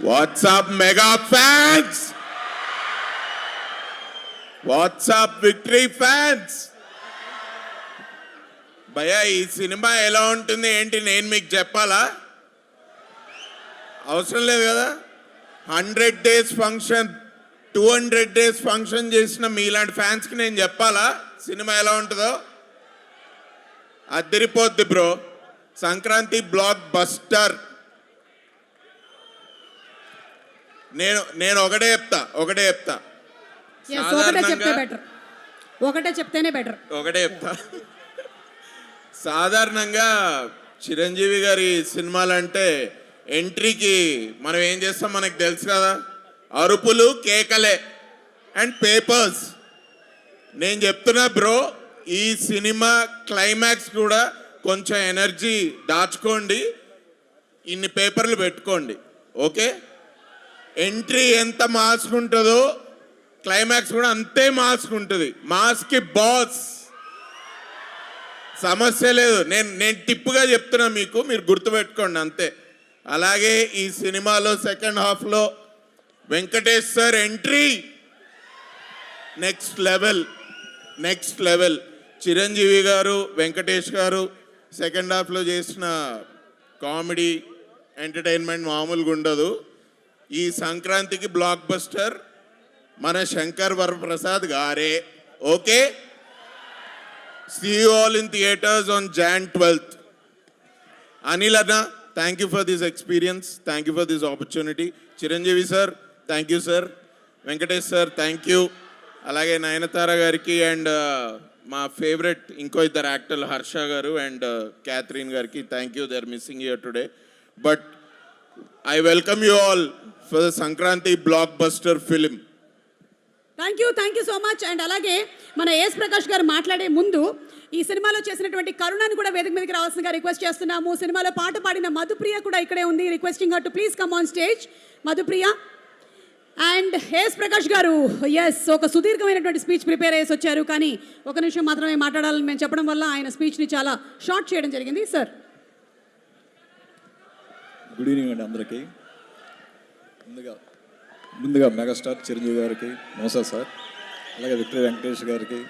WhatsApp mega fans WhatsApp victory fans భయ్యా ఈ cinema ఎలా ఉంటుంది ఏంటి నేను మీకు చెప్పాలా? అవసరం లేదు కదా? Hundred days function two hundred days function చేసిన మీలాంటి ఫ్యాన్స్కి నేను చెప్పాలా? సినిమా ఎలా ఉంటుందో? అద్దరిపోద్ది బ్రో. Sankranti blockbuster. నేను నేను ఒకటే చెప్తా ఒకటే చెప్తా. Yes, ఒకటే చెప్తే సాధారణంగా- బెటర్ ఒకటే చెప్తేనే బెటర్ ఒకటే చెప్తా. సాధారణంగా చిరంజీవి గారి సినిమాలంటే ఎంట్రీకి మనం ఏం చేస్తాం మనకు తెలుసు కదా? అరుపులు కేకలే అండ్ పేపర్స్. నేను చెప్తున్నా బ్రో ఈ సినిమా క్లైమాక్స్ కూడా కొంచెం ఎనర్జీ దాచుకోండి. ఇన్ని పేపర్లు పెట్టుకోండి. ఓకే? ఎంట్రీ ఎంత మాస్క్ ఉంటుందో క్లైమాక్స్ కూడా అంతే మాస్క్ ఉంటుంది. మాస్క్కి బాస్. సమస్య లేదు. నేను నేను టిప్పుగా చెప్తున్నా మీకు మీరు గుర్తుపెట్టుకోండి అంతే. అలాగే ఈ సినిమాలో సెకండ్ హాఫ్లో Venkatesh sir entry. Next level. Next level. Chiranjeevi garu Venkatesh garu second హాఫ్లో చేసిన కామెడీ ఎంటర్టైన్మెంట్ మామూలుగా ఉండదు. ఈ సంక్రాంతికి బ్లాక్ బస్టర్ మన శంకర్ వరప్రసాద్ గారే. Okay? See all in theatres on January twelfth Anil అన్న thank you for this experience thank you for this opportunity Chiranjeevi sir thank you sir Venkatesh sir thank you అలాగే నయనతార గారికి and uh, మా favourite ఇంకో ఇద్దరు యాక్టర్లు Harsha garu and Catherine uh, గారికి thank you they are missing your today but I welcome you all for the Sankranti blockbuster film. Thank you thank you so much and అలాగే మన yes Prakash గారు మాట్లాడే ముందు ఈ సినిమాలో చేసినటువంటి కరుణను కూడా వేదిక మీదకి రావాల్సిందిగా రిక్వెస్ట్ చేస్తున్నాము. సినిమాలో పాట పాడిన మధుప్రియ కూడా ఇక్కడే ఉంది. Requesting to please come on stage Madhupriya. And S Prakash garu S ఒక సుదీర్ఘమైనటువంటి స్పీచ్ ప్రిపేర్ చేసి వచ్చారు. కానీ ఒక నిమిషం మాత్రమే మాట్లాడాలని మేము చెప్పడం వల్ల ఆయన స్పీచ్ని చాలా షార్ట్ చేయడం జరిగింది. సార్ గుడ్ ఈవినింగ్ అండి అందరికీ. ముందుగా ముందుగా మెగాస్టార్ చిరంజీవి గారికి నమస్కారం సార్. అలాగే విక్టరీ వెంకటేష్ గారికి.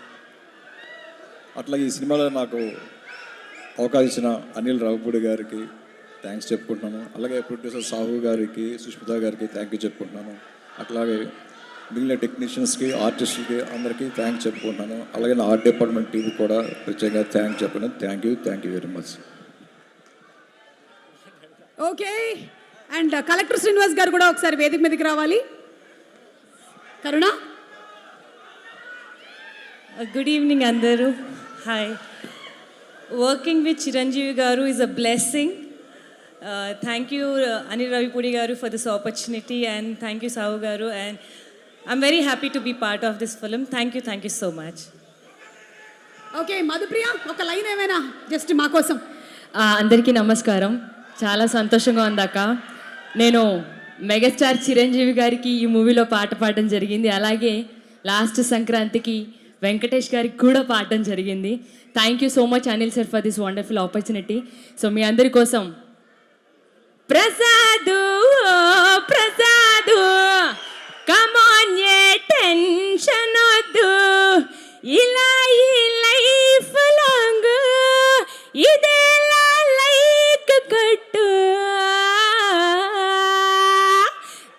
అట్లాగే ఈ సినిమాలో నాకు అవకాశం ఇచ్చిన అనిల్ రావుపూడి గారికి థ్యాంక్స్ చెప్పుకుంటున్నాను. అలాగే ప్రొడ్యూసర్ సాహు గారికి సుష్మిత గారికి థ్యాంక్ యూ చెప్పుకుంటున్నాను. అట్లాగే మిగిలిన టెక్నీషియన్స్కి ఆర్టిస్టులకి అందరికీ థ్యాంక్స్ చెప్పుకుంటున్నాను. అలాగే నా ఆర్ట్ డిపార్ట్మెంట్ టీవీ కూడా ప్రత్యేకంగా థ్యాంక్స్ చెప్పాను. Thank you thank you very much okay and collector Srinivas garu కూడా ఒకసారి వేదిక మీదకి రావాలి. కరుణ? గుడ్ ఈవినింగ్ అందరూ hi working with Chiranjeevi garu is a blessing thank you Anil Ravipudi garu for this opportunity and thank you Sahu garu and I'm very happy to be part of this film thank you thank you so much okay Madhupriya ఒక line ఏమైనా? Just మా కోసం. ఆ, అందరికీ నమస్కారం. చాలా సంతోషంగా ఉంది అక్క. నేను మెగాస్టార్ చిరంజీవి గారికి ఈ మూవీలో పాట పాడడం జరిగింది. అలాగే లాస్ట్ సంక్రాంతికి వెంకటేష్ గారికి కూడా పాడడం జరిగింది. Thank you so much Anil sir for this wonderful opportunity so మీ అందరి కోసం Prasad Prasad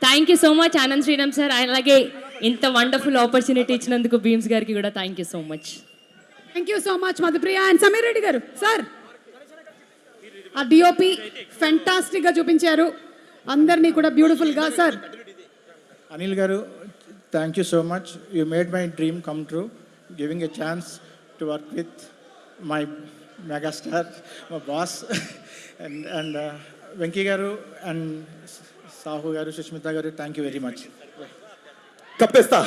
thank you so much Anand Sriram sir అలాగే ఇంత వండర్ఫుల్ ఆపర్చునిటీ ఇచ్చినందుకు బీమ్స్ గారికి కూడా thank you so much thank you so much Madhupriya and Sameer Reddy garu. Sir ఆ DOP గా చూపించారు. అందరినీ కూడా బ్యూటిఫుల్గా sir Anil Garu, thank you so much. You made my dream come true, giving a chance to work with my megastar, my boss, and and uh, Venki Garu Sahu garu Sushmita garu thank you very much కప్పేస్తా